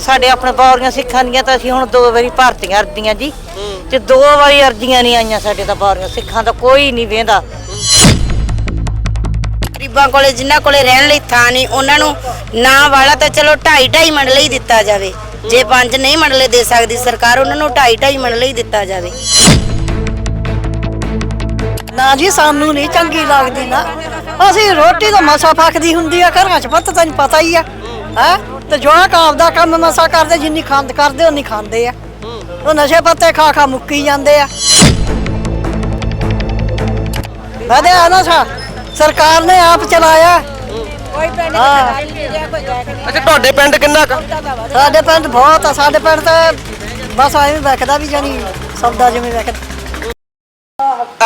ਸਾਡੇ ਆਪਣੇ ਬੌਰੀਆਂ ਸਿੱਖਾਂ ਦੀਆਂ ਤਾਂ ਅਸੀਂ ਹੁਣ ਦੋ ਵਾਰੀ ਭਰਤੀਆਂ ਅਰਦੀਆਂ ਜੀ। ਤੇ ਦੋ ਵਾਰੀ ਅਰਦੀਆਂ ਨਹੀਂ ਆਈਆਂ ਸਾਡੇ ਤਾਂ ਬੌਰੀਆਂ ਸਿੱਖਾਂ ਦਾ ਕੋਈ ਨਹੀਂ ਵੇਂਦਾ। ਗਰੀਬਾਂ ਕੋਲੇ ਜਿਨ੍ਹਾਂ ਕੋਲੇ ਰਹਿਣ ਲਈ ਥਾਂ ਨਹੀਂ ਉਹਨਾਂ ਨੂੰ ਨਾ ਵਾਲਾ ਤਾਂ ਚਲੋ 2.5 2.5 ਮੰਡਲ ਹੀ ਦਿੱਤਾ ਜਾਵੇ। ਜੇ ਪੰਜ ਨਹੀਂ ਮੰਡਲੇ ਦੇ ਸਕਦੀ ਸਰਕਾਰ ਉਹਨਾਂ ਨੂੰ 2.5 2.5 ਮੰਡਲ ਹੀ ਦਿੱਤਾ ਜਾਵੇ। ਨਾ ਜੀ ਸਾਨੂੰ ਨਹੀਂ ਚੰਗੀ ਲੱਗਦੀ ਨਾ। ਅਸੀਂ ਰੋਟੀ ਤਾਂ ਮਸਾ ਪੱਕਦੀ ਹੁੰਦੀ ਆ ਘਰਾਂ 'ਚ ਪੁੱਤ ਤੈਨੂੰ ਪਤਾ ਹੀ ਆ। ਹੈ? ਤੇ ਜਵਾਕ ਆਪਦਾ ਕੰਮ ਮਸਾ ਕਰਦੇ ਜਿੰਨੀ ਖਾਂਦ ਕਰਦੇ ਉਨੀ ਖਾਂਦੇ ਆ। ਉਹ ਨਸ਼ੇ ਪੱਤੇ ਖਾ ਖਾ ਮੁੱਕੀ ਜਾਂਦੇ ਆ। ਵਧਿਆ ਨਾ ਸਾ ਸਰਕਾਰ ਨੇ ਆਪ ਚਲਾਇਆ। ਹਾਂ। ਅੱਛਾ ਤੁਹਾਡੇ ਪਿੰਡ ਕਿੰਨਾ ਕੁ? ਸਾਡੇ ਪਿੰਡ ਬਹੁਤ ਆ ਸਾਡੇ ਪਿੰਡ ਤਾਂ ਬਸ ਐਵੇਂ ਵਿਕਦਾ ਵੀ ਜਾਨੀ ਸੌਦਾ ਜਿਵੇਂ ਵਿਕਦਾ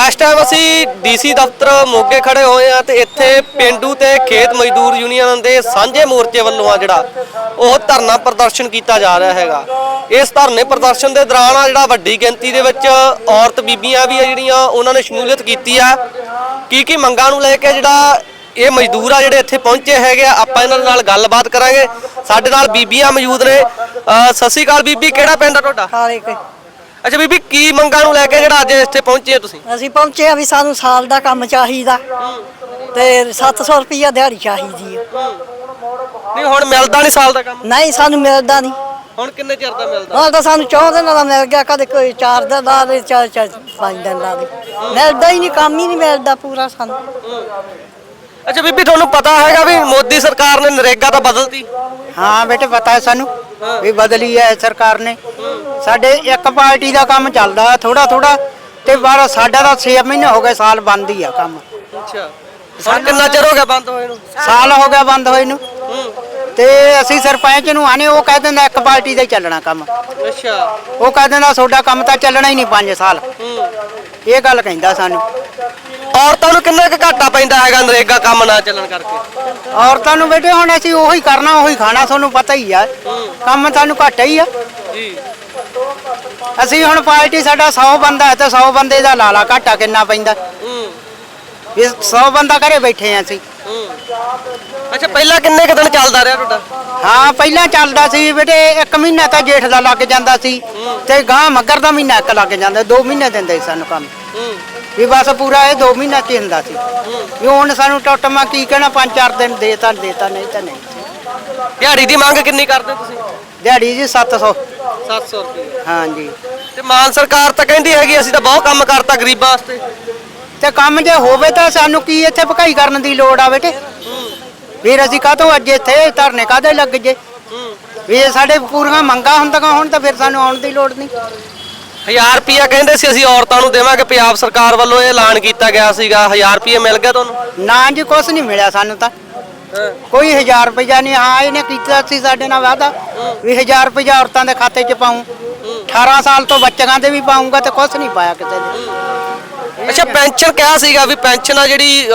ਇਸ ਟਾਈਮ ਅਸੀਂ ਡੀਸੀ ਦਫ਼ਤਰ ਮੋਗੇ ਖੜੇ ਹੋਏ ਆ ਤੇ ਇੱਥੇ ਪਿੰਡੂ ਤੇ ਖੇਤ ਮਜ਼ਦੂਰ ਯੂਨੀਅਨ ਦੇ ਸਾਂਝੇ ਮੋਰਚੇ ਵੱਲੋਂ ਆ ਜਿਹੜਾ ਉਹ ਧਰਨਾ ਪ੍ਰਦਰਸ਼ਨ ਕੀਤਾ ਜਾ ਰਿਹਾ ਹੈਗਾ। ਇਸ ਧਰਨੇ ਪ੍ਰਦਰਸ਼ਨ ਦੇ ਦੌਰਾਨ ਆ ਜਿਹੜਾ ਵੱਡੀ ਗਿਣਤੀ ਦੇ ਵਿੱਚ ਔਰਤ ਬੀਬੀਆਂ ਵੀ ਆ ਜਿਹੜੀਆਂ, ਉਹਨਾਂ ਨੇ ਸ਼ਮੂਲੀਅਤ ਕੀਤੀ ਆ। ਕੀ ਕੀ ਮੰਗਾਂ ਨੂੰ ਲੈ ਕੇ ਜਿਹੜਾ ਇਹ ਮਜ਼ਦੂਰ ਆ ਜਿਹੜੇ ਇੱਥੇ ਪਹੁੰਚੇ ਹੈਗੇ ਆ, ਆਪਾਂ ਇਹਨਾਂ ਨਾਲ ਗੱਲਬਾਤ ਕਰਾਂਗੇ। ਸਾਡੇ ਨਾਲ ਬੀਬੀਆਂ ਮੌਜੂਦ ਨੇ। ਅਹ ਸਤਿ ਸ਼੍ਰੀ ਅਕਾਲ ਬੀਬੀ, ਕਿਹੜਾ ਪਿੰਡ ਆ ਤੁਹਾਡਾ? ਖਾਲੇ ਅੱਛਾ ਬੀਬੀ ਕੀ ਮੰਗਾਂ ਨੂੰ ਲੈ ਕੇ ਜਿਹੜਾ ਅੱਜ ਇੱਥੇ ਪਹੁੰਚੇ ਆ ਤੁਸੀਂ? ਅਸੀਂ ਪਹੁੰਚੇ ਆ ਵੀ ਸਾਨੂੰ ਸਾਲ ਦਾ ਕੰਮ ਚਾਹੀਦਾ ਤੇ 700 ਰੁਪਈਆ ਦਿਹਾੜੀ ਚਾਹੀਦੀ ਆ ਨਹੀਂ ਹੁਣ ਮਿਲਦਾ ਨਹੀਂ ਸਾਲ ਦਾ ਕੰਮ? ਨਹੀਂ ਸਾਨੂੰ ਮਿਲਦਾ ਨਹੀਂ। ਹੁਣ ਕਿੰਨੇ ਚਿਰ ਦਾ ਮਿਲਦਾ? ਹੁਣ ਤਾਂ ਸਾਨੂੰ 4 ਦਿਨਾਂ ਦਾ ਮਿਲ ਗਿਆ ਕਦੇ ਕੋਈ 4 ਦਿਨ ਦਾ ਚਾਰ 5 ਦਿਨ ਦਾ। ਦੇ ਮਿਲਦਾ ਹੀ ਨਹੀਂ ਕੰਮ ਹੀ ਨਹੀਂ ਮਿਲਦਾ ਪੂਰਾ ਸਾਨੂੰ। ਅੱਛਾ ਬੀਬੀ ਤੁਹਾਨੂੰ ਪਤਾ ਹੈਗਾ ਵੀ ਮੋਦੀ ਸਰਕਾਰ ਨੇ ਨਰੇਗਾ ਤਾਂ ਬਦਲਤੀ? ਹਾਂ ਬੇਟੇ ਪਤਾ ਹੈ ਸਾਨੂੰ ਵੀ ਬਦਲੀ ਹੈ ਸਰਕਾਰ ਨੇ। ਸਾਡੇ ਇੱਕ ਪਾਰਟੀ ਦਾ ਕੰਮ ਚੱਲਦਾ ਥੋੜਾ ਥੋੜਾ ਤੇ ਬਾਹਰ ਸਾਡਾ ਤਾਂ 6 ਮਹੀਨੇ ਹੋ ਗਏ ਸਾਲ ਬੰਦ ਹੀ ਆ ਕੰਮ। ਅੱਛਾ। ਕਿੰਨਾ ਚਿਰ ਹੋ ਗਿਆ ਬੰਦ ਹੋਏ ਨੂੰ? ਸਾਲ ਹੋ ਗਿਆ ਬੰਦ ਹੋਏ ਨੂੰ। ਤੇ ਅਸੀਂ ਸਰਪੰਚ ਨੂੰ ਆਨੇ ਉਹ ਕਹਿ ਦਿੰਦਾ ਇੱਕ ਪਾਰਟੀ ਦਾ ਹੀ ਚੱਲਣਾ ਕੰਮ। ਅੱਛਾ। ਉਹ ਕਹਿ ਦਿੰਦਾ ਤੁਹਾਡਾ ਕੰਮ ਤਾਂ ਚੱਲਣਾ ਹੀ ਨਹੀਂ 5 ਸਾਲ। ਇਹ ਗੱਲ ਕਹਿੰਦਾ ਸਾਨੂੰ। ਔਰਤਾਂ ਨੂੰ ਕਿੰਨਾ ਕੁ ਘਾਟਾ ਪੈਂਦਾ ਹੈਗਾ ਨਰੇਗਾ ਕੰਮ ਨਾ ਚੱਲਣ ਕਰਕੇ? ਔਰਤਾਂ ਨੂੰ ਬੇਟੇ ਹੁਣ ਅਸੀਂ ਉਹੀ ਕਰਨਾ ਉਹੀ ਖਾਣਾ ਤੁਹਾਨੂੰ ਪਤਾ ਹੀ ਆ। ਕੰਮ ਸਾਨੂੰ ਘੱਟ ਹੀ ਆ। ਜੀ। ਅਸੀਂ ਹੁਣ ਪਾਰਟੀ ਸਾਡਾ 100 ਬੰਦਾ ਹੈ ਤੇ 100 ਬੰਦੇ ਦਾ ਲਾਲਾ ਘਾਟਾ ਕਿੰਨਾ ਪੈਂਦਾ? ਹੂੰ। ਵੀ 100 ਬੰਦਾ ਘਰੇ ਬੈਠੇ ਆ ਅਸੀਂ। ਅੱਛਾ ਪਹਿਲਾਂ ਕਿੰਨੇ ਕੁ ਦਿਨ ਚੱਲਦਾ ਰਿਹਾ ਤੁਹਾਡਾ? ਹਾਂ ਪਹਿਲਾਂ ਚੱਲਦਾ ਸੀ ਬੇਟੇ ਇੱਕ ਮਹੀਨਾ ਤਾਂ ਜੇਠ ਦਾ ਲੱਗ ਜਾਂਦਾ ਸੀ ਤੇ ਗਾਂ ਮੱਗਰ ਦਾ ਮਹੀਨਾ ਇੱਕ ਲੱਗ ਜਾਂਦਾ 2 ਮਹੀਨੇ ਦਿੰਦੇ ਸੀ ਸਾਨੂੰ ਕੰਮ। ਹੂੰ। ਵੀ ਬਸ ਪੂਰਾ ਇਹ 2 ਮਹੀਨਾ ਚ ਹੀ ਹੁੰਦਾ ਸੀ। ਵੀ ਹੁਣ ਸਾਨੂੰ ਟੁੱਟਮਾ ਕੀ ਕਹਿਣਾ 5-4 ਦਿਨ ਦੇ ਤਾਂ ਦੇ ਤਾਂ ਨਹੀਂ ਤਾਂ ਨਹੀਂ। ਦਿਹਾੜੀ ਦੀ ਮੰਗ ਕਿੰਨੀ ਕਰਦੇ ਤੁਸੀਂ? ਦਿਹਾੜੀ ਜੀ 700 700 ਰੁਪਏ। ਹਾਂਜੀ। ਤੇ ਮਾਨ ਸਰਕਾਰ ਤਾਂ ਕਹਿੰਦੀ ਹੈਗੀ ਅਸੀਂ ਤਾਂ ਬਹੁਤ ਕੰਮ ਕਰਤਾ ਗਰੀਬਾਂ ਵਾਸਤੇ। ਤੇ ਕੰਮ ਜੇ ਹੋਵੇ ਤਾਂ ਸਾਨੂੰ ਕੀ ਇੱਥੇ ਭਕਾਈ ਕਰਨ ਦੀ ਲੋੜ ਆ ਬੇਟੇ? ਫਿਰ ਅਸੀਂ ਕਾਹਤੋਂ ਅੱਜ ਇੱਥੇ ਧਰਨੇ ਕਾਹਦੇ ਲੱਗ ਜੇ? ਵੀ ਇਹ ਸਾਡੇ ਪੂਰੀਆਂ ਮੰਗਾਂ ਹੁੰਦੀਆਂ ਹੁਣ ਤਾਂ ਫਿਰ ਸਾਨੂੰ ਆਉਣ ਦੀ ਲੋੜ ਨਹੀਂ। 1000 ਰੁਪਿਆ ਕਹਿੰਦੇ ਸੀ ਅਸੀਂ ਔਰਤਾਂ ਨੂੰ ਦੇਵਾਂਗੇ। ਪੰਜਾਬ ਸਰਕਾਰ ਵੱਲੋਂ ਇਹ ਐਲਾਨ ਕੀਤਾ ਗਿਆ ਸੀਗਾ। 1000 ਰੁਪਏ ਮਿਲ ਗਿਆ ਤੁਹਾਨੂੰ? ਨਾ ਜੀ ਕੁਛ ਨਹੀਂ ਮਿਲਿਆ ਸਾਨੂੰ ਤਾਂ। ਕੋਈ 1000 ਰੁਪਇਆ ਨਹੀਂ। ਹਾਂ ਇਹਨੇ ਕੀਤਾ ਸੀ ਸਾਡੇ ਨਾਲ ਵਾਅਦਾ। ਵੀ 1000 ਰੁਪਇਆ ਔਰਤਾਂ ਦੇ ਖਾਤੇ 'ਚ ਪਾਉਂ। 18 ਸਾਲ ਤੋਂ ਬੱਚਿਆਂ ਦੇ ਵੀ ਪਾਉਂਗਾ ਤੇ ਕੁਛ ਨਹੀਂ ਪਾਇਆ ਕਿਸੇ ਨੇ। ਅੱਛਾ ਪੈਨਸ਼ਨ ਕਿਹਾ ਸੀਗਾ ਵੀ ਪੈਨਸ਼ਨ ਆ ਜਿਹੜੀ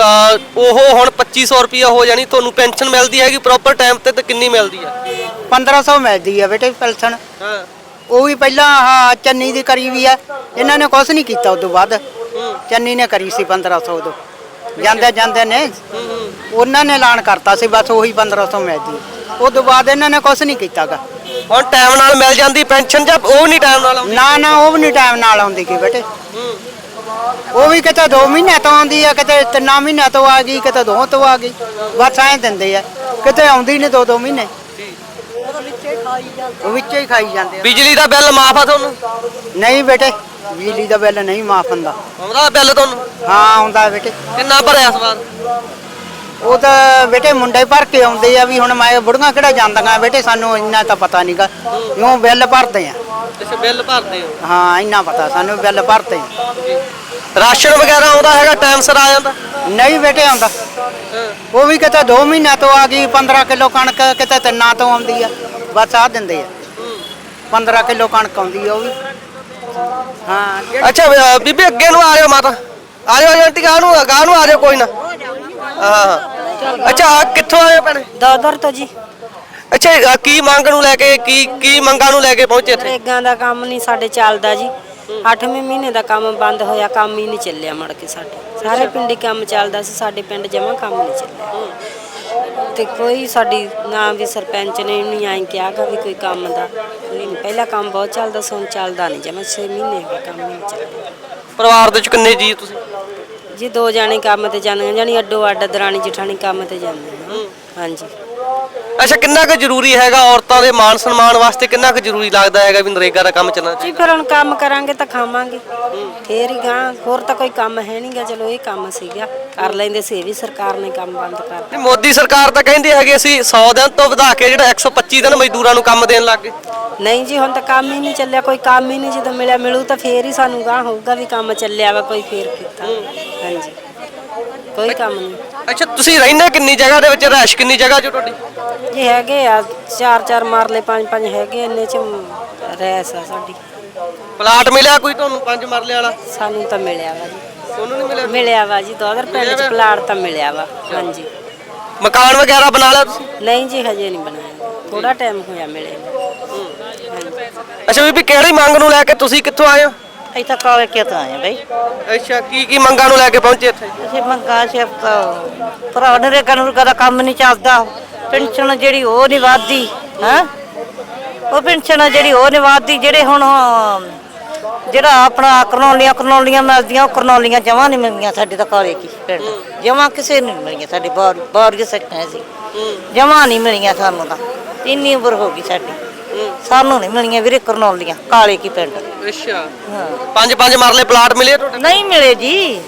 ਉਹ ਹੁਣ 2500 ਰੁਪਿਆ ਹੋ ਜਾਣੀ ਤੁਹਾਨੂੰ ਪੈਨਸ਼ਨ ਮਿਲਦੀ ਹੈਗੀ ਪ੍ਰੋਪਰ ਟਾਈਮ ਤੇ ਤੇ ਕਿੰਨੀ ਮਿਲਦੀ ਆ? 1500 ਮਿਲਦੀ ਆ ਬੇਟੇ ਪੈਨਸ਼ਨ। ਹਾਂ। ਉਹ ਵੀ ਪਹਿਲਾਂ ਆਹ ਚੰਨੀ ਦੀ ਕਰੀ ਵੀ ਆ। ਇਹਨਾਂ ਨੇ ਕੁਛ ਨਹੀਂ ਕੀਤਾ ਉਦੋਂ ਬਾਅਦ। ਚੰਨੀ ਨੇ ਕਰੀ ਸੀ 1500 ਉਦੋਂ। ਜਾਂਦੇ ਜਾਂਦੇ ਨੇ ਉਹਨਾਂ ਨੇ ਐਲਾਨ ਕਰਤਾ ਸੀ ਬਸ ਉਹੀ 1500 ਮਿਲਦੀ। ਉਦੋਂ ਬਾਅਦ ਇਹਨਾਂ ਨੇ ਕੁਛ ਨਹੀਂ ਕੀਤਾਗਾ। ਹੁਣ ਟਾਈਮ ਨਾਲ ਮਿਲ ਜਾਂਦੀ ਪੈਨਸ਼ਨ ਜਾਂ ਉਹ ਨਹੀਂ ਟਾਈਮ ਨਾਲ ਆਉਂਦੀ? ਨਾ ਨਾ ਉਹ ਵੀ ਨਹੀਂ ਟਾਈਮ ਨਾਲ ਆਉਂਦੀ ਕੀ ਬੇਟੇ। ਉਹ ਵੀ ਕਿਤੇ 2 ਮਹੀਨੇ ਤੋਂ ਆਉਂਦੀ ਆ ਕਿਤੇ 3 ਮਹੀਨੇ ਤੋਂ ਆ ਗਈ ਕਿਤੇ 2 ਤੋਂ ਆ ਗਈ। ਬਸ ਐਂ ਦਿੰਦੇ ਆ। ਕਿਤੇ ਆਉਂਦੀ ਨਹੀਂ 2-2 ਮਹੀਨੇ। ਉਹ ਵਿੱਚੇ ਹੀ ਖਾਈ ਜਾਂਦੇ ਆ। ਬਿਜਲੀ ਦਾ ਬਿੱਲ ਮਾਫ ਆ ਤੁਹਾਨੂੰ? ਨਹੀਂ ਬੇਟੇ ਬਿਜਲੀ ਦਾ ਬਿੱਲ ਨਹੀਂ ਮਾਫ ਹੁੰਦਾ। ਆਉਂਦਾ ਬਿੱਲ ਤੁਹਾਨੂੰ? ਹਾਂ ਆਉਂਦਾ ਬੇਟੇ। ਕਿੰਨਾ ਭਰਿਆ ਇਸ ਵਾਰ ਉਹ ਤਾਂ ਬੇਟੇ ਮੁੰਡੇ ਭਰ ਕੇ ਆਉਂਦੇ ਆ ਵੀ ਹੁਣ ਮੈਂ ਬੁੜੀਆਂ ਕਿਹੜਾ ਜਾਂਦੀਆਂ? ਬੇਟੇ ਸਾਨੂੰ ਇੰਨਾ ਤਾਂ ਪਤਾ ਨਹੀਂਗਾ ਕਿਉਂ ਬਿੱਲ ਭਰਦੇ ਆ। ਅੱਛਾ ਬਿੱਲ ਭਰਦੇ ਹੋ? ਹਾਂ ਇੰਨਾ ਪਤਾ ਸਾਨੂੰ ਬਿੱਲ ਭਰਦੇ ਆ। ਰਾਸ਼ਨ ਵਗੈਰਾ ਆਉਂਦਾ ਹੈਗਾ ਟਾਈਮ ਸਿਰ ਆ ਜਾਂਦਾ? ਨਹੀਂ ਬੇਟੇ ਆਉਂਦਾ। ਉਹ ਵੀ ਕਿਤੇ 2 ਮਹੀਨਿਆਂ ਤੋਂ ਆ ਗਈ 15 ਕਿਲੋ ਕਣਕ ਕਿਤੇ ਤਿੰਨਾਂ ਤੋਂ ਆਉਂਦੀ ਆ। ਬਸ ਆ ਦਿੰਦੇ ਆ। 15 ਕਿਲੋ ਕਣਕ ਆਉਂਦੀ ਆ ਉਹ ਵੀ। ਹਾਂ ਅੱਛਾ ਬੀਬੀ ਅੱਗੇ ਨੂੰ ਆ ਜਾਓ ਮਾਤਾ। ਆ ਜਾਓ ਆਂਟੀ ਗਾਹ ਨੂੰ ਗਾਹ ਨੂੰ ਆ ਜਾਓ ਕੋਈ ਨਾ। ਹਾਂ। ਅੱਛਾ ਆਹ ਕਿੱਥੋਂ ਆਏ ਹੋ ਭੈਣੇ? ਦਾਦਰ ਤੋਂ ਜੀ। ਅੱਛਾ ਕੀ ਮੰਗ ਨੂੰ ਲੈ ਕੇ ਕੀ ਕੀ ਮੰਗਾਂ ਨੂੰ ਲੈ ਕੇ ਪਹੁੰਚੇ ਇੱਥੇ? ਨਰੇਗਾ ਦਾ ਕੰਮ ਨਹੀਂ ਸਾਡੇ ਚੱਲਦਾ ਜੀ। 8ਵੇਂ ਮਹੀਨੇ ਦਾ ਕੰਮ ਬੰਦ ਹੋਇਆ ਕੰਮ ਹੀ ਨਹੀਂ ਚੱਲਿਆ ਮੜ ਕੇ ਸਾਡੇ। ਸਾਰੇ ਪਿੰਡੀ ਕੰਮ ਚੱਲਦਾ ਸੀ ਸਾਡੇ ਪਿੰਡ ਜਮਾ ਕੰਮ ਨਹੀਂ ਚੱਲਿਆ। ਤੇ ਕੋਈ ਸਾਡੀ ਨਾ ਵੀ ਸਰਪੰਚ ਨੇ ਨਹੀਂ ਆਈ ਕਿਹਾਗਾ ਵੀ ਕੋਈ ਕੰਮ ਦਾ ਨਹੀਂ ਪਹਿਲਾ ਕੰਮ ਬਹੁਤ ਚੱਲਦਾ ਸੋਨ ਚੱਲਦਾ ਨਹੀਂ ਜਮਾ। 6 ਮਹੀਨੇ ਗਏ ਕੰਮ ਨਹੀਂ ਚੱਲਦਾ। ਪਰਿਵਾਰ ਦੇ ਵਿੱਚ ਕਿੰਨੇ ਜੀ ਤੁਸੀਂ? ਜੀ ਦੋ ਜਾਣੇ ਕੰਮ ਤੇ ਜਾਂਦੀਆਂ ਜਾਣੀ ਅੱਡੋ ਅੱਡ ਦਰਾਣੀ ਜਠਾਣੀ ਕੰਮ ਤੇ ਜਾਂਦੀਆਂ। ਹਾਂਜੀ। ਅੱਛਾ ਕਿੰਨਾ ਕੁ ਜ਼ਰੂਰੀ ਹੈਗਾ ਔਰਤਾਂ ਦੇ ਮਾਣ ਸਨਮਾਨ ਵਾਸਤੇ? ਕਿੰਨਾ ਕੁ ਜ਼ਰੂਰੀ ਲੱਗਦਾ ਹੈਗਾ ਵੀ ਨਰੇਗਾ ਦਾ ਕੰਮ ਚੱਲਣਾ ਜੀ ਫਿਰ ਹੁਣ ਕੰਮ ਕਰਾਂਗੇ ਤਾਂ ਖਾਵਾਂਗੇ। ਫੇਰ ਹੀ ਗਾਂ ਹੋਰ ਤਾਂ ਕੋਈ ਕੰਮ ਹੈ ਨਹੀਂਗਾ ਚਲੋ ਇਹ ਕੰਮ ਸੀਗਾ। ਕਰ ਲੈਂਦੇ ਸੀ ਇਹ ਵੀ ਸਰਕਾਰ ਨੇ ਕੰਮ ਬੰਦ ਕਰ ਨਹੀਂ ਮੋਦੀ ਸਰਕਾਰ ਤਾਂ ਕਹਿੰਦੀ ਹੈਗੀ ਅਸੀਂ 100 ਦਿਨ ਤੋਂ ਵਧਾ ਕੇ ਜਿਹੜਾ 125 ਦਿਨ ਮਜ਼ਦੂਰਾਂ ਨੂੰ ਕੰਮ ਦੇਣ ਲੱਗ ਗਏ। ਨਹੀਂ ਜੀ ਹੁਣ ਤਾਂ ਕੰਮ ਹੀ ਨਹੀਂ ਚੱਲਿਆ ਕੋਈ ਕੰਮ ਹੀ ਨਹੀਂ ਜਦੋਂ ਮਿਲਿਆ ਮਿਲੂ ਤਾਂ ਫੇਰ ਹੀ ਸਾਨੂੰ ਗਾਂ ਹੋਊਗਾ ਵੀ ਕੰਮ ਚੱਲਿਆ ਵਾ ਕੋਈ ਫੇਰ ਕੀਤਾ। ਹਾਂਜੀ। ਕੋਈ ਕੰਮ ਨਹੀਂ। ਅੱਛਾ ਤੁਸੀਂ ਰਹਿੰਦੇ ਕਿੰਨੀ ਜਗ੍ਹਾ ਦੇ ਵਿੱਚ? ਰਹਿਸ਼ ਕਿੰਨੀ ਜਗ੍ਹਾ 'ਚ ਤੁਹਾਡੀ? ਜੀ ਹੈਗੇ ਆ ਚਾਰ ਚਾਰ ਮਾਰਲੇ ਪੰਜ ਪੰਜ ਹੈਗੇ ਇੰਨੇ ਚ ਰਹਿਸ ਆ ਸਾਡੀ। ਪਲਾਟ ਮਿਲਿਆ ਕੋਈ ਤੁਹਾਨੂੰ ਪੰਜ ਮਰਲੇ ਵਾਲਾ? ਸਾਨੂੰ ਤਾਂ ਮਿਲਿਆ ਵਾ ਜੀ। ਤੁਹਾਨੂੰ ਨਹੀਂ ਮਿਲਿਆ? ਮਿਲਿਆ ਵਾ ਜੀ 2000 ਪਿੰਡ ਚ ਪਲਾਟ ਤਾਂ ਮਿਲਿਆ ਵਾ ਹਾਂਜੀ। ਮਕਾਨ ਵਗੈਰਾ ਬਣਾ ਲਿਆ ਤੁਸੀਂ? ਨਹੀਂ ਜੀ ਹਜੇ ਨਹੀਂ ਬਣਾਇਆ। ਥੋੜਾ ਟਾਈਮ ਹੋਇਆ ਮਿਲੇ ਨੂੰ। ਅੱਛਾ ਬੀਬੀ ਕਿਹੜੀ ਮੰਗ ਨੂੰ ਲੈ ਕੇ ਤੁਸੀਂ ਕਿੱਥੋਂ ਆਏ ਹੋ? ਅਸੀਂ ਤਾਂ ਕਾਲੇ ਕੇ ਤਾਂ ਆਏ ਬਈ? ਅੱਛਾ ਕੀ ਕੀ ਮੰਗਾਂ ਨੂੰ ਲੈ ਕੇ ਪਹੁੰਚੇ ਇੱਥੇ? ਅਸੀਂ ਮੰਗਾ ਸੀ ਭਰਾ ਨਰੇਗਾ ਨੂਰਗਾ ਦਾ ਕੰਮ ਨਹੀਂ ਚੱਲਦਾ। ਪੈਨਸ਼ਨ ਜਿਹੜੀ ਉਹ ਨਹੀਂ ਵਾਧੀ ਹੈ? ਉਹ ਪੈਨਸ਼ਨ ਜਿਹੜੀ ਉਹ ਨਹੀਂ ਵਾਧੀ ਜਿਹੜੇ ਹੁਣ ਜਿਹੜਾ ਆਪਣਾ ਕਰਨੌਲੀਆਂ ਕਰਨੌਲੀਆਂ ਮਿਲਦੀਆਂ ਉਹ ਕਰਨੌਲੀਆਂ ਜਮਾਂ ਨਹੀਂ ਮਿਲਦੀਆਂ ਸਾਡੇ ਤਾਂ ਕਾਲੇ ਕੀ ਪਿੰਡ। ਜਮਾਂ ਕਿਸੇ ਨੂੰ ਨਹੀਂ ਮਿਲੀਆਂ ਸਾਡੇ ਬਾਹਰ ਬਾਹਰ ਸੱਚਾਂ ਸੀ। ਜਮਾਂ ਨਹੀਂ ਮਿਲੀਆਂ ਸਾਨੂੰ ਤਾਂ। ਇੰਨੀ ਉਮਰ ਹੋ ਗਈ ਸਾਡੀ। ਸਾਨੂੰ ਨਹੀਂ ਮਿਲੀਆਂ ਵੀਰੇ ਕਰਨੌਲੀਆਂ ਕਾਲੇ ਕੀ ਪਿੰਡ। ਅੱਛਾ। ਹਾਂ। ਪੰਜ ਪੰਜ ਮਰਲੇ ਪਲਾਟ ਮਿਲੇ ਤੁਹਾਡੇ ਨਹੀਂ ਮਿਲੇ ਜੀ।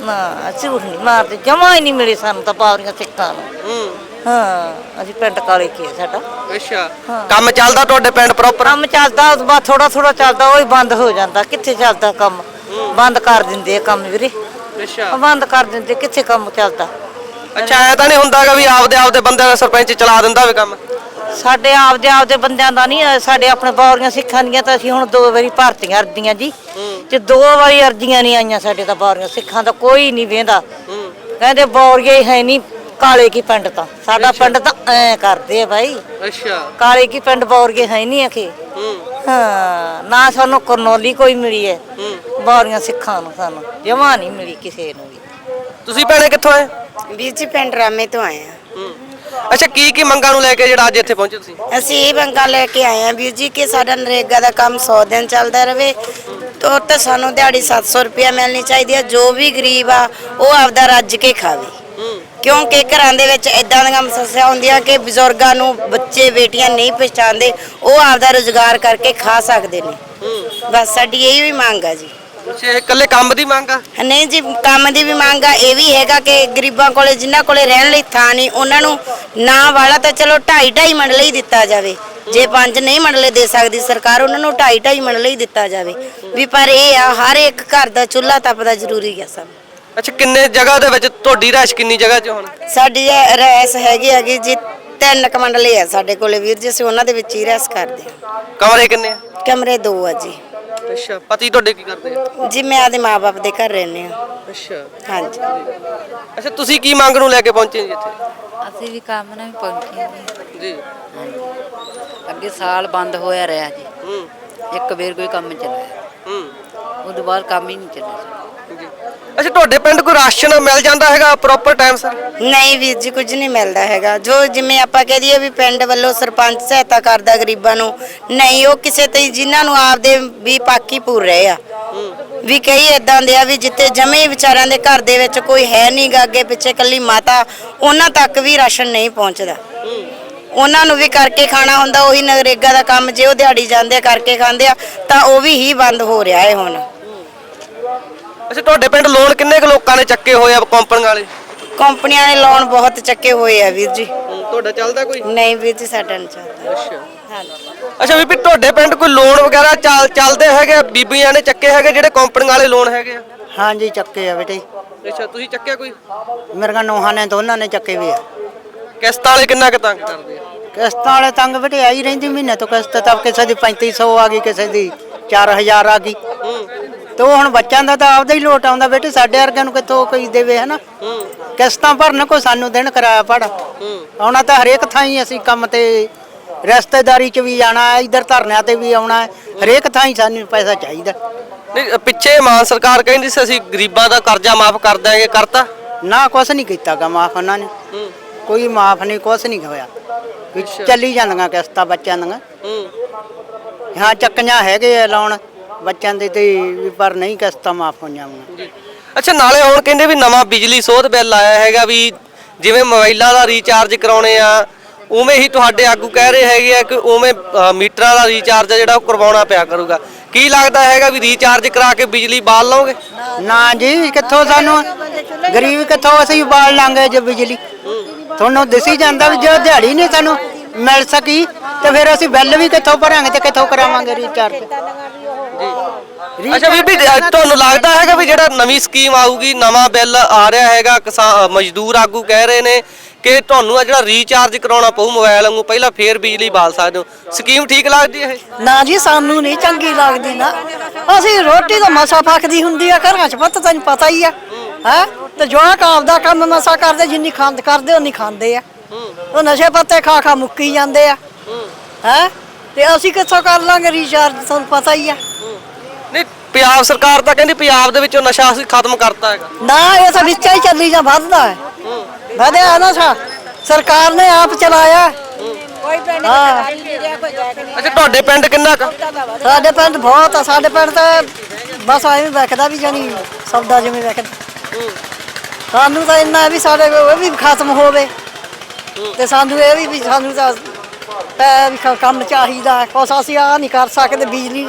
ਨਾ ਝੂਠ ਨਹੀਂ ਮਾਰਦੇ ਜਮਾ ਹੀ ਨਹੀਂ ਮਿਲੇ ਸਾਨੂੰ ਤਾਂ ਪਾਵਰੀਆਂ ਸਿੱਕਾਂ ਨੂੰ। ਹੂੰ। ਅਸੀਂ ਪਿੰਡ ਕਾਲੇ ਕੀ ਹੈ ਸਾਡਾ। ਅੱਛਾ। ਕੰਮ ਚੱਲਦਾ ਤੁਹਾਡੇ ਪਿੰਡ ਪ੍ਰੋਪਰ ਕੰਮ ਚੱਲਦਾ ਬਾ ਥੋੜਾ ਥੋੜਾ ਚੱਲਦਾ ਉਹ ਹੀ ਬੰਦ ਹੋ ਜਾਂਦਾ। ਕਿੱਥੇ ਚੱਲਦਾ ਕੰਮ? ਬੰਦ ਕਰ ਦਿੰਦੇ ਆ ਕੰਮ ਵੀਰੇ। ਅੱਛਾ। ਬੰਦ ਕਰ ਦਿੰਦੇ ਕਿੱਥੇ ਕੰਮ ਚੱਲਦਾ? ਅੱਛਾ ਐ ਤਾਂ ਨਹੀਂ ਹੁੰਦਾਗਾ ਵੀ ਆਪਦੇ ਆਪਦੇ ਬੰਦੇ ਦਾ ਸਰਪੰਚ ਚਲਾ ਦਿੰਦਾ ਹੋਵੇ ਕੰਮ? ਸਾਡੇ ਆਪਦੇ ਆਪਦੇ ਬੰਦਿਆਂ ਦਾ ਨਹੀਂ ਅਹ ਸਾਡੇ ਆਪਣੇ ਬਾਵਰੀਆਂ ਸਿੱਖਾਂ ਦੀਆਂ ਤਾਂ ਅਸੀਂ ਹੁਣ ਦੋ ਵਾਰੀ ਭਰਤੀਆਂ ਅਰਦੀਆਂ ਜੀ। ਤੇ ਦੋ ਵਾਰੀ ਅਰਦੀਆਂ ਨਹੀਂ ਆਈਆਂ ਸਾਡੇ ਤਾਂ ਬਾਵਰੀਆਂ ਸਿੱਖਾਂ ਦਾ ਕੋਈ ਨਹੀਂ ਵੇਂਦਾ। ਕਹਿੰਦੇ ਬਾਵਰੀਆਂ ਹੀ ਹੈ ਨਹੀਂ ਕਾਲੇ ਕੀ ਪਿੰਡ ਤਾਂ? ਸਾਡਾ ਪਿੰਡ ਤਾਂ ਐ ਕਰਦੇ ਆ ਭਾਈ ਅੱਛਾ। ਕਾਲੇ ਕੀ ਪਿੰਡ ਬਾਵਰੀਆਂ ਹੈ ਨਹੀਂ ਅਖੇ ਹੂੰ। ਹਾਂ ਨਾ ਸਾਨੂੰ ਕਰਨੌਲੀ ਕੋਈ ਮਿਲੀ ਹੈ। ਬਾਵਰੀਆਂ ਸਿੱਖਾਂ ਨੂੰ ਸਾਨੂੰ ਜਮਾ ਨਹੀਂ ਮਿਲੀ ਕਿਸੇ ਨੂੰ ਵੀ। ਤੁਸੀਂ ਭੈਣੇ ਕਿੱਥੋਂ ਆਏ? ਵੀਰ ਜੀ ਪਿੰਡ ਰਾਮੇ ਤੋਂ ਆਏ ਆ ਅੱਛਾ ਕੀ ਕੀ ਮੰਗਾਂ ਨੂੰ ਲੈ ਕੇ ਜਿਹੜਾ ਅੱਜ ਇੱਥੇ ਪਹੁੰਚੇ ਤੁਸੀਂ? ਅਸੀਂ ਇਹ ਬੰਗਾ ਲੈ ਕੇ ਆਏ ਆ ਵੀਰ ਜੀ ਕਿ ਸਾਡਾ ਨਰੇਗਾ ਦਾ ਕੰਮ 100 ਦਿਨ ਚੱਲਦਾ ਰਵੇ। ਤੋ ਤਾਂ ਸਾਨੂੰ ਦਿਹਾੜੀ 700 ਰੁਪਇਆ ਮਿਲਣੀ ਚਾਹੀਦੀ ਹੈ ਜੋ ਵੀ ਗਰੀਬ ਆ ਉਹ ਆਪਦਾ ਰੱਜ ਕੇ ਖਾਵੇ। ਕਿਉਂਕਿ ਘਰਾਂ ਦੇ ਵਿੱਚ ਇਦਾਂ ਦੀਆਂ ਸਮੱਸਿਆ ਹੁੰਦੀਆਂ ਕਿ ਬਜ਼ੁਰਗਾਂ ਨੂੰ ਬੱਚੇ ਬੇਟੀਆਂ ਨਹੀਂ ਪਛਾਣਦੇ ਉਹ ਆਪਦਾ ਰੋਜ਼ਗਾਰ ਕਰਕੇ ਖਾ ਸਕਦੇ ਨੇ। ਬਸ ਸਾਡੀ ਇਹ ਵੀ ਮੰਗ ਆ ਜੀ। ਅੱਛਾ ਇਹ ਇਕੱਲੇ ਕੰਮ ਦੀ ਮੰਗ ਆ? ਨਹੀਂ ਜੀ ਕੰਮ ਦੀ ਵੀ ਮੰਗ ਆ ਇਹ ਵੀ ਹੈਗਾ ਕਿ ਗਰੀਬਾਂ ਕੋਲੇ ਜਿਨ੍ਹਾਂ ਕੋਲੇ ਰਹਿਣ ਲਈ ਥਾਂ ਨਹੀਂ ਉਹਨਾਂ ਨੂੰ ਨਾ ਵਾਲਾ ਤਾਂ ਚਲੋ ਢਾਈ ਢਾਈ ਮੰਡਲੇ ਹੀ ਦਿੱਤਾ ਜਾਵੇ। ਜੇ ਪੰਜ ਨਹੀਂ ਮੰਡਲੇ ਦੇ ਸਕਦੀ ਸਰਕਾਰ ਉਹਨਾਂ ਨੂੰ ਢਾਈ ਢਾਈ ਮੰਡਲੇ ਹੀ ਦਿੱਤਾ ਜਾਵੇ। ਵੀ ਪਰ ਇਹ ਆ ਹਰ ਇੱਕ ਘਰ ਦਾ ਚੁੱਲ੍ਹਾ ਤਪਦਾ ਜ਼ਰੂਰੀ ਆ ਸਭ। ਅੱਛਾ ਕਿੰਨੇ ਜਗ੍ਹਾ ਦੇ ਵਿੱਚ ਤੁਹਾਡੀ ਰਹਿਸ਼ ਕਿੰਨੀ ਜਗ੍ਹਾ 'ਚ ਹੁਣ? ਸਾਡੀ ਰਹਿਸ ਹੈਗੀ ਹੈਗੀ ਜੀ ਤਿੰਨ ਕੁ ਮੰਡਲੇ ਆ ਸਾਡੇ ਕੋਲੇ ਵੀਰ ਜੀ ਅਸੀਂ ਉਹਨਾਂ ਦੇ ਵਿੱਚ ਹੀ ਰਹਿਸ ਕਰਦੇ ਕਮਰੇ ਕਿੰਨੇ ਆ? ਕਮਰੇ ਦੋ ਆ ਜੀ। ਅੱਛਾ ਪਤੀ ਤੁਹਾਡੇ ਕੀ ਕਰਦੇ ਆ? ਜੀ ਮੈਂ ਆਦੇ ਮਾਪੇ ਦੇ ਘਰ ਰਹਿੰਦੇ ਹਾਂ। ਅੱਛਾ। ਹਾਂਜੀ। ਅੱਛਾ ਤੁਸੀਂ ਕੀ ਮੰਗ ਨੂੰ ਲੈ ਕੇ ਪਹੁੰਚੇ ਜੀ ਇੱਥੇ? ਅਸੀਂ ਵੀ ਕੰਮ ਨਾਲ ਪਹੁੰਚੇ ਜੀ। ਜੀ। ਅੱਗੇ ਸਾਲ ਬੰਦ ਹੋਇਆ ਰਿਹਾ ਜੀ। ਹੂੰ। ਇੱਕ ਵੇਰ ਕੋਈ ਕੰਮ ਚੱਲਿਆ। ਹੂੰ। ਉਦੋਂ ਬਾਅਦ ਕੰਮ ਹੀ ਨਹੀਂ ਚੱਲਿਆ। ਜੀ ਅੱਛਾ, ਤੁਹਾਡੇ ਪਿੰਡ ਕੋਈ ਰਾਸ਼ਨ ਮਿਲ ਜਾਂਦਾ ਹੈਗਾ ਪ੍ਰੋਪਰ ਟਾਈਮ ਸਰ? ਨਹੀਂ ਵੀਰ ਜੀ, ਕੁਝ ਨਹੀਂ ਮਿਲਦਾ ਹੈਗਾ। ਜੋ ਜਿਵੇਂ ਆਪਾਂ ਕਹਿ ਦਈਏ ਵੀ ਪਿੰਡ ਵੱਲੋਂ ਸਰਪੰਚ ਸਹਾਇਤਾ ਕਰਦਾ ਗਰੀਬਾਂ ਨੂੰ, ਨਹੀਂ, ਉਹ ਕਿਸੇ ਤੇ ਜਿਨ੍ਹਾਂ ਨੂੰ ਆਪਦੇ ਵੀ ਪਾਕੀ ਪੂਰ ਰਹੇ ਆ। ਵੀ ਕਈ ਇਦਾਂ ਦੇ ਆ ਵੀ ਜਿੱਤੇ ਜਮੇ ਵਿਚਾਰਿਆਂ ਦੇ ਘਰ ਦੇ ਵਿੱਚ ਕੋਈ ਹੈ ਨਹੀਂ ਗਾ, ਅੱਗੇ ਪਿੱਛੇ ਕੱਲੀ ਮਾਤਾ, ਉਹਨਾਂ ਤੱਕ ਵੀ ਰਾਸ਼ਨ ਨਹੀਂ ਪਹੁੰਚਦਾ। ਉਹਨਾਂ ਨੂੰ ਵੀ ਕਰਕੇ ਖਾਣਾ ਹੁੰਦਾ, ਉਹੀ ਨਗਰੇਗਾ ਦਾ ਕੰਮ ਜੇ ਉਹ ਦਿਹਾੜੀ ਜਾਂਦੇ ਆ, ਕਰਕੇ ਖਾਂਦੇ ਆ, ਤਾਂ ਉਹ ਵੀ ਹੀ ਬੰਦ ਹੋ ਰਿਹਾ ਹੈ ਹੁਣ। ਅੱਛਾ ਤੁਹਾਡੇ ਪਿੰਡ ਲੋਨ ਕਿੰਨੇ ਕੁ ਲੋਕਾਂ ਨੇ ਚੱਕੇ ਹੋਏ ਆ ਕੰਪਨੀ ਵਾਲੇ? ਕੰਪਨੀਆਂ ਨੇ ਲੋਨ ਬਹੁਤ ਚੱਕੇ ਹੋਏ ਆ ਵੀਰ ਜੀ। ਤੁਹਾਡਾ ਚੱਲਦਾ ਕੋਈ? ਨਹੀਂ ਵੀਰ ਜੀ ਸਾਡਾ ਨਹੀਂ ਚੱਲਦਾ। ਅੱਛਾ। ਹਾਂਜੀ। ਅੱਛਾ ਬੀਬੀ ਤੁਹਾਡੇ ਪਿੰਡ ਕੋਈ ਲੋਨ ਵਗੈਰਾ ਚੱਲ ਚੱਲਦੇ ਹੈਗੇ ਆ? ਬੀਬੀਆਂ ਨੇ ਚੱਕੇ ਹੈਗੇ ਜਿਹੜੇ ਕੰਪਨੀ ਵਾਲੇ ਲੋਨ ਹੈਗੇ ਆ? ਹਾਂਜੀ ਚੱਕੇ ਆ ਬੇਟੇ। ਅੱਛਾ ਤੁਸੀਂ ਚੱਕਿਆ ਕੋਈ? ਮੇਰੀਆਂ ਨੂੰਹਾਂ ਨੇ ਦੋਨਾਂ ਨੇ ਚੱਕੇ ਵੀ ਆ। ਕਿਸ਼ਤਾਂ ਵਾਲੇ ਕਿੰਨਾ ਕੁ ਤੰਗ ਕਰਦੇ ਆ? ਕਿਸ਼ਤਾਂ ਵਾਲੇ ਤੰਗ ਬੇਟੇ ਆਈ ਰਹਿੰਦੀ ਮਹੀਨੇ ਤੋਂ। ਕਿਸ਼ਤ ਤਾਂ ਕਿਸੇ ਦੀ 3500 ਆ ਗਈ ਕਿਸੇ ਦੀ 4000 ਆ ਗਈ। ਤੇ ਉਹ ਹੁਣ ਬੱਚਿਆਂ ਦਾ ਤਾਂ ਆਪਦਾ ਹੀ ਲੋਟ ਆਉਂਦਾ ਬੇਟੇ ਸਾਡੇ ਵਰਗਿਆਂ ਨੂੰ ਕਿੱਥੋਂ ਕੋਈ ਦੇਵੇ ਹਨਾ? ਕਿਸ਼ਤਾਂ ਭਰਨ ਕੋ ਸਾਨੂੰ ਦੇਣ ਕਰਾਇਆ ਪੜ। ਆਉਣਾ ਤਾਂ ਹਰੇਕ ਥਾਂ ਹੀ ਅਸੀਂ ਕੰਮ ਤੇ ਰਿਸ਼ਤੇਦਾਰੀ ਚ ਵੀ ਜਾਣਾ ਹੈ ਇਧਰ ਧਰਨਿਆਂ ਤੇ ਵੀ ਆਉਣਾ ਹੈ ਹਰੇਕ ਥਾਂ ਹੀ ਸਾਨੂੰ ਪੈਸਾ ਚਾਹੀਦਾ। ਨਹੀਂ ਪਿੱਛੇ ਮਾਨ ਸਰਕਾਰ ਕਹਿੰਦੀ ਸੀ ਅਸੀਂ ਗਰੀਬਾਂ ਦਾ ਕਰਜ਼ਾ ਮਾਫ ਕਰ ਦਾਂਗੇ ਕਰਤਾ? ਨਾ ਕੁਛ ਨਹੀਂ ਕੀਤਾਗਾ ਮਾਫ ਉਹਨਾਂ ਨੇ। ਕੋਈ ਮਾਫ ਨਹੀਂ ਕੁਛ ਨਹੀਂ ਹੋਇਆ। ਵੀ ਚੱਲੀ ਜਾਂਦੀਆਂ ਕਿਸ਼ਤਾਂ ਬੱਚਿਆਂ ਦੀਆਂ। ਹੂੰ ਚੱਕੀਆਂ ਹੈਗੇ ਆ ਲਾਉਣ। ਬੱਚਿਆਂ ਦੇ ਤੇ ਵੀ ਪਰ ਨਹੀਂ ਕਿਸ਼ਤਾਂ ਮਾਫ ਹੋਈਆਂ ਹੋਈਆਂ। ਅੱਛਾ ਨਾਲੇ ਹੁਣ ਕਹਿੰਦੇ ਵੀ ਨਵਾਂ ਬਿਜਲੀ ਸੋਧ ਬਿੱਲ ਆਇਆ ਹੈਗਾ ਵੀ ਜਿਵੇਂ ਮੋਬਾਈਲਾਂ ਦਾ ਰੀਚਾਰਜ ਕਰਾਉਣੇ ਆ ਉਵੇਂ ਹੀ ਤੁਹਾਡੇ ਆਗੂ ਕਹਿ ਰਹੇ ਹੈਗੇ ਆ ਕਿ ਉਵੇਂ ਅ, ਮੀਟਰਾਂ ਦਾ ਰੀਚਾਰਜ ਆ ਜਿਹੜਾ ਉਹ ਕਰਵਾਉਣਾ ਪਿਆ ਕਰੂਗਾ। ਕੀ ਲੱਗਦਾ ਹੈਗਾ ਵੀ ਰੀਚਾਰਜ ਕਰਾ ਕੇ ਬਿਜਲੀ ਬਾਲ ਲਓਗੇ? ਨਾ ਜੀ ਕਿੱਥੋਂ ਸਾਨੂੰ ਗਰੀਬ ਕਿੱਥੋਂ ਅਸੀਂ ਬਾਲ ਲਾਂਗੇ ਜੇ ਬਿਜਲੀ? ਤੁਹਾਨੂੰ ਦਿਸੀ ਜਾਂਦਾ ਵੀ ਜੇ ਦਿਹਾੜੀ ਨਹੀਂ ਸਾਨੂੰ ਮਿਲ ਸਕੀ ਤੇ ਫਿਰ ਅਸੀਂ ਬਿੱਲ ਵੀ ਕਿੱਥੋਂ ਭਰਾਂਗੇ ਤੇ ਕਿੱਥੋਂ ਕਰਾਵਾਂਗੇ ਰੀਚਾਰਜ ਅੱਛਾ ਬੀਬੀ ਅ, ਤੁਹਾਨੂੰ ਲੱਗਦਾ ਹੈਗਾ ਵੀ ਜਿਹੜਾ ਨਵੀਂ ਸਕੀਮ ਆਊਗੀ ਨਵਾਂ ਬਿੱਲ ਆ ਰਿਹਾ ਹੈਗਾ ਕਿਸਾਨ ਮਜ਼ਦੂਰ ਆਗੂ ਕਹਿ ਰਹੇ ਨੇ ਕਿ ਤੁਹਾਨੂੰ ਆ ਜਿਹੜਾ ਰੀਚਾਰਜ ਕਰਾਉਣਾ ਪਊ ਮੋਬਾਈਲ ਵਾਂਗੂ ਪਹਿਲਾਂ ਫੇਰ ਬਿਜਲੀ ਬਾਲ ਸਕਦੇ ਹੋ। ਸਕੀਮ ਠੀਕ ਲੱਗਦੀ ਹੈ ਇਹ? ਨਾ ਜੀ ਸਾਨੂੰ ਨਹੀਂ ਚੰਗੀ ਲੱਗਦੀ ਨਾ। ਅਸੀਂ ਰੋਟੀ ਤਾਂ ਮਸਾ ਪੱਕਦੀ ਹੁੰਦੀ ਆ ਘਰਾਂ 'ਚ ਪੁੱਤ ਤੈਨੂੰ ਪਤਾ ਹੀ ਆ। ਹੈ? ਤੇ ਜਵਾਕ ਆਪਦਾ ਕੰਮ ਮਸਾ ਕਰਦੇ ਜਿੰਨੀ ਖਾਂਦ ਕਰਦੇ ਉਨੀ ਖਾਂਦੇ ਆ। ਉਹ ਨਸ਼ੇ ਪੱਤੇ ਖਾ ਖਾ ਮੁੱਕੀ ਜਾਂਦੇ ਆ। ਹੈ। ਤੇ ਅਸੀਂ ਕਿੱਥੋਂ ਕਰ ਲਾਂਗੇ ਰੀਚਾਰਜ ਤੁਹਾਨੂੰ ਪਤਾ ਹੀ ਆ। ਨਹੀਂ ਪੰਜਾਬ ਸਰਕਾਰ ਤਾਂ ਕਹਿੰਦੀ ਪੰਜਾਬ ਦੇ ਵਿੱਚੋਂ ਨਸ਼ਾ ਅਸੀਂ ਖਤਮ ਕਰਤਾ ਹੈਗਾ। ਨਾ ਇਹ ਤਾਂ ਵਿੱਚਾ ਹੀ ਚੱਲੀ ਜਾ ਵੱਧਦਾ ਹੈ। ਵਧਿਆ ਨਾ ਸਾ ਸਰਕਾਰ ਨੇ ਆਪ ਚਲਾਇਆ ਹਾਂ। ਅੱਛਾ ਤੁਹਾਡੇ ਪਿੰਡ ਕਿੰਨਾ ਕੁ? ਸਾਡੇ ਪਿੰਡ ਬਹੁਤ ਆ। ਸਾਡੇ ਪਿੰਡ ਤਾਂ ਬਸ ਐਵੇਂ ਵਿਕਦਾ ਵੀ ਜਾਨੀ ਸੌਦਾ ਜਿਵੇਂ ਵਿਕਦਾ ਸਾਨੂੰ ਤਾਂ ਇੰਨਾ ਵੀ ਸਾਡੇ ਉਹ ਵੀ ਖਤਮ ਹੋਵੇ। ਤੇ ਸਾਨੂੰ ਇਹ ਵੀ ਵੀ ਸਾਨੂੰ ਤਾਂ ਪੈ ਵੀ ਕ- ਕੰਮ ਚਾਹੀਦਾ ਕੁਛ ਅਸੀਂ ਆ ਨਹੀਂ ਕਰ ਸਕਦੇ ਬਿਜਲੀ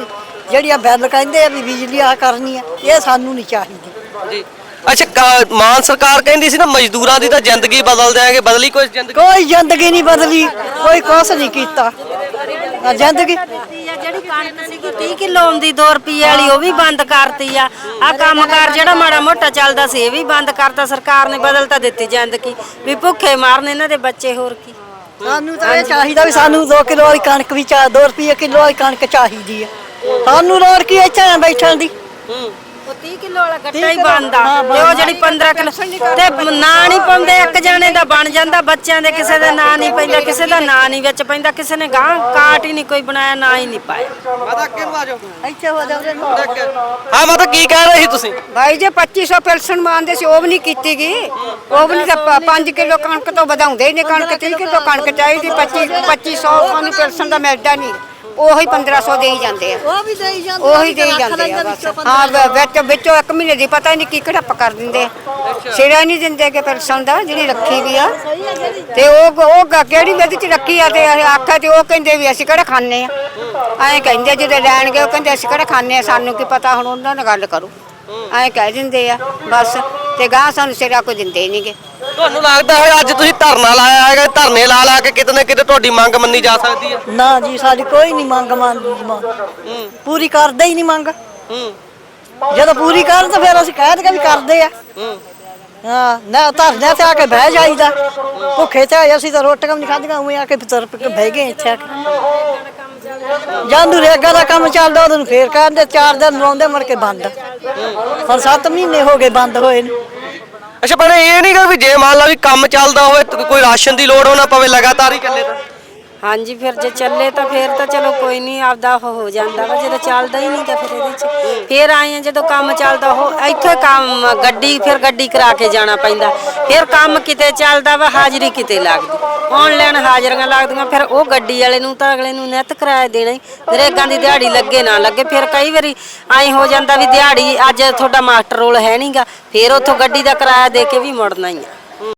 ਜਿਹੜੀ ਆ ਬਿੱਲ ਕਹਿੰਦੇ ਆ ਵੀ ਬਿਜਲੀ ਆ ਕਰਨੀ ਆ ਇਹ ਸਾਨੂੰ ਨਹੀਂ ਚਾਹੀਦੀ। ਜੀ। ਅੱਛਾ ਕ- ਮਾਨ ਸਰਕਾਰ ਕਹਿੰਦੀ ਸੀ ਨਾ ਮਜ਼ਦੂਰਾਂ ਦੀ ਤਾਂ ਜ਼ਿੰਦਗੀ ਬਦਲ ਦਿਆਂਗੇ ਬਦਲੀ ਕੋਈ ਜ਼ਿੰਦਗੀ ਕੋਈ ਜ਼ਿੰਦਗੀ ਨਹੀਂ ਬਦਲੀ ਕੋਈ ਕੁਛ ਨਹੀਂ ਕੀਤਾ। ਆ ਜ਼ਿੰਦਗੀ ਜਿਹੜੀ ਕਣਕ ਸੀਗੀ 30 ਕਿਲੋ ਆਉਂਦੀ 2 ਰੁਪਏ ਵਾਲੀ ਉਹ ਵੀ ਬੰਦ ਕਰਤੀ ਆ। ਆ ਕੰਮਕਾਰ ਜਿਹੜਾ ਮਾੜਾ ਮੋਟਾ ਚੱਲਦਾ ਸੀ ਇਹ ਵੀ ਬੰਦ ਕਰਤਾ ਸਰਕਾਰ ਨੇ ਬਦਲ ਤਾਂ ਦਿੱਤੀ ਜ਼ਿੰਦਗੀ। ਵੀ ਭੁੱਖੇ ਮਾਰਨ ਇਹਨਾਂ ਦੇ ਬੱਚੇ ਹੋਰ ਕੀ। ਸਾਨੂੰ ਤਾਂ ਇਹ ਚਾਹੀਦਾ ਵੀ ਸਾਨੂੰ 2 ਕਿਲੋ ਵਾਲੀ ਕਣਕ ਵੀ ਚਾ 2 ਰੁਪਏ ਕਿਲੋ ਵਾਲੀ ਕਣਕ ਚਾਹੀਦੀ ਆ। ਸਾਨੂੰ ਲੋੜ ਕੀ ਇੱਥੇ ਬੈਠਣ ਦੀ। ਉਹ 30 ਕਿਲੋ ਵਾਲਾ ਗੱਟਾ ਹੀ ਬੰਦ ਆ ਤੇ ਉਹ ਜਿਹੜੀ 15 ਕਿਲੋ ਤੇ ਨਾਂ ਨਹੀਂ ਪਾਉਂਦੇ ਇੱਕ ਜਣੇ ਦਾ ਬਣ ਜਾਂਦਾ ਬੱਚਿਆਂ ਦੇ ਕਿਸੇ ਦਾ ਨਾਂ ਨਹੀਂ ਪੈਂਦਾ ਕਿਸੇ ਦਾ ਨਾਂ ਨਹੀਂ ਵਿੱਚ ਪੈਂਦਾ ਕਿਸੇ ਨੇ ਗਾਂ ਕਾਟ ਹੀ ਨਹੀਂ ਕੋਈ ਬਣਾਇਆ ਨਾਂ ਹੀ ਨਹੀਂ ਪਾਇਆ। ਮਾਤਾ ਅੱਗੇ ਨੂੰ ਆ ਜਾਓ? ਇੱਥੇ ਹੋ ਜਾਵੇ ਹਾਂ ਮਾਤਾ ਕੀ ਕਹਿ ਰਹੇ ਸੀ ਤੁਸੀਂ? ਭਾਈ ਜੇ 2500 ਪੈਨਸ਼ਨ ਮੰਨਦੇ ਸੀ ਉਹ ਵੀ ਨਹੀਂ ਕੀਤੀ ਗਈ ਉਹ ਵੀ ਨਹੀਂ 5 ਕਿਲੋ ਕਣਕ ਤੋਂ ਵਧਾਉਂਦੇ ਹੀ ਨਹੀਂ ਕਣਕ 30 ਕਿਲੋ ਕਣਕ ਚਾਹੀਦੀ 25 2500 ਸਾਨੂੰ ਦਾ ਮਿਲਦਾ ਨਹੀਂ। ਉਹੀ 1500 ਦੇਈ ਜਾਂਦੇ ਆ। ਉਹ ਵੀ ਦੇਈ ਜਾਂਦੇ ਉਹੀ ਦੇਈ ਜਾਂਦੇ ਆ ਬਸ। ਹਾਂ ਵ- ਵਿੱਚ ਵਿੱਚੋਂ ਇੱਕ ਮਹੀਨੇ ਦੀ ਪਤਾ ਹੀ ਨਹੀਂ ਕੀ ਘੜਪ ਕਰ ਦਿੰਦੇ ਸਿਰਾ ਨਹੀਂ ਦਿੰਦੇ ਕਿ ਪੈਨਸ਼ਨ ਦਾ ਜਿਹੜੀ ਰੱਖੀ ਵੀ ਆ। ਤੇ ਉਹ ਉਹ ਕਿਹੜੀ ਵਿੱਚ ਚ ਰੱਖੀ ਆ ਤੇ ਆਖਿਆ ਤੇ ਉਹ ਕਹਿੰਦੇ ਵੀ ਅਸੀਂ ਕਿਹੜਾ ਖਾਣੇ ਆ। ਐਂ ਕਹਿੰਦੇ ਜਦੋਂ ਲੈਣਗੇ ਉਹ ਕਹਿੰਦੇ ਅਸੀਂ ਕਿਹੜਾ ਖਾਣੇ ਆ ਸਾਨੂੰ ਕੀ ਪਤਾ ਹੁਣ ਉਹਨਾਂ ਨਾਲ ਗੱਲ ਕਰੋ। ਐਂ ਕਹਿ ਦਿੰਦੇ ਆ ਬਸ। ਤੇ ਗਾਂ ਸਾਨੂੰ ਸਿਰਾ ਕੋਈ ਦਿੰਦੇ ਨਹੀਂਗੇ ਤੁਹਾਨੂੰ ਲੱਗਦਾ ਹੈ ਅੱਜ ਤੁਸੀਂ ਧਰਨਾ ਲਾਇਆ ਹੈਗਾ ਧਰਨੇ ਲਾ ਲਾ ਕੇ ਕਿਤੇ ਨਾ ਕਿਤੇ ਤੁਹਾਡੀ ਮੰਗ ਮੰਨੀ ਜਾ ਸਕਦੀ ਹੈ? ਨਾ ਜੀ ਸਾਡੀ ਕੋਈ ਨਹੀਂ ਮੰਗ ਮੰਨ ਪੂਰੀ ਕਰਦੇ ਹੀ ਨਹੀਂ ਮੰਗ। ਹੂੰ। ਜਦੋਂ ਪੂਰੀ ਕਰਨ ਤਾਂ ਫਿਰ ਅਸੀਂ ਕਹਿ ਦਈਏ ਵੀ ਕਰਦੇ ਆ। ਹਾਂ। ਨਾ ਧਰਨੇ ਤੇ ਆ ਕੇ ਬਹਿ ਜਾਈਦਾ। ਭੁੱਖੇ ਤੇ ਆਏ ਅਸੀਂ ਤਾਂ ਰੋਟੀਆਂ ਵੀ ਨਹੀਂ ਖਾਧੀਆਂ ਉਵੇਂ ਆ ਕੇ ਬਹਿ ਗਏ ਇੱਥੇ ਆ ਕੇ। ਜਾਂਦੂ ਰੇਗਾ ਦਾ ਕੰਮ ਚੱਲਦਾ ਉਹਨੂੰ ਨੂੰ ਫੇਰ ਕਹਿੰਦੇ ਚਾਰ ਦਿਨ ਲਾਉਂਦੇ ਮੁੜ ਕੇ ਬੰਦ। ਹੁਣ 7 ਮਹੀਨੇ ਹੋ ਗਏ ਬੰਦ ਹੋਏ ਨੂੰ। ਅੱਛਾ ਪਰ ਇਹ ਨਹੀਂ ਗਾ ਵੀ ਜੇ ਮੰਨ ਲਾ ਵੀ ਕੰਮ ਚੱਲਦਾ ਹੋਵੇ ਤੇ ਕੋਈ ਰਾਸ਼ਨ ਦੀ ਲੋੜ ਹੋਣਾ ਪਵੇ ਲਗਾਤਾਰ ਹੀ ਚੱਲੇ ਤਾਂ। ਹਾਂਜੀ ਫਿਰ ਜੇ ਚੱਲੇ ਤਾਂ ਫਿਰ ਤਾਂ ਚਲੋ ਕੋਈ ਨਹੀਂ ਆਪਦਾ ਉਹ ਹੋ ਜਾਂਦਾ ਵਾ ਜਦੋਂ ਚੱਲਦਾ ਹੀ ਨਹੀਂ ਤਾਂ ਫਿਰ ਇਹਦੇ ਚ। ਫਿਰ ਆਏ ਆ ਜਦੋਂ ਕੰਮ ਚੱਲਦਾ ਉਹ ਇੱਥੇ ਕੰਮ ਗੱਡੀ ਫਿਰ ਗੱਡੀ ਕਰਾ ਕੇ ਜਾਣਾ ਪੈਂਦਾ। ਫਿਰ ਕੰਮ ਕਿਤੇ ਚੱਲਦਾ ਵਾ ਹਾਜ਼ਰੀ ਕਿਤੇ ਲੱਗਦੀ। ਆਨਲਾਈਨ ਹਾਜ਼ਰੀਆਂ ਲੱਗਦੀਆਂ, ਫਿਰ ਉਹ ਗੱਡੀ ਵਾਲੇ ਨੂੰ ਤਾਂ ਅਗਲੇ ਨੂੰ ਨਿਤ ਕਿਰਾਇਆ ਦੇਣਾ। ਹੀ ਨਰੇਗਾ ਦੀ ਦਿਹਾੜੀ ਲੱਗੇ ਨਾ ਲੱਗੇ, ਫਿਰ ਕਈ ਵਾਰੀ ਐਂ ਹੋ ਜਾਂਦਾ ਵੀ ਦਿਹਾੜੀ ਅੱਜ ਤੁਹਾਡਾ ਮਾਸਟਰ ਰੋਲ ਹੈ ਨਹੀਂਗਾ ਫਿਰ ਉੱਥੋਂ ਗੱਡੀ ਦਾ ਕਿਰਾਇਆ ਦੇ ਕੇ ਵੀ ਮੁੜਨਾ ਹੀ ਆ।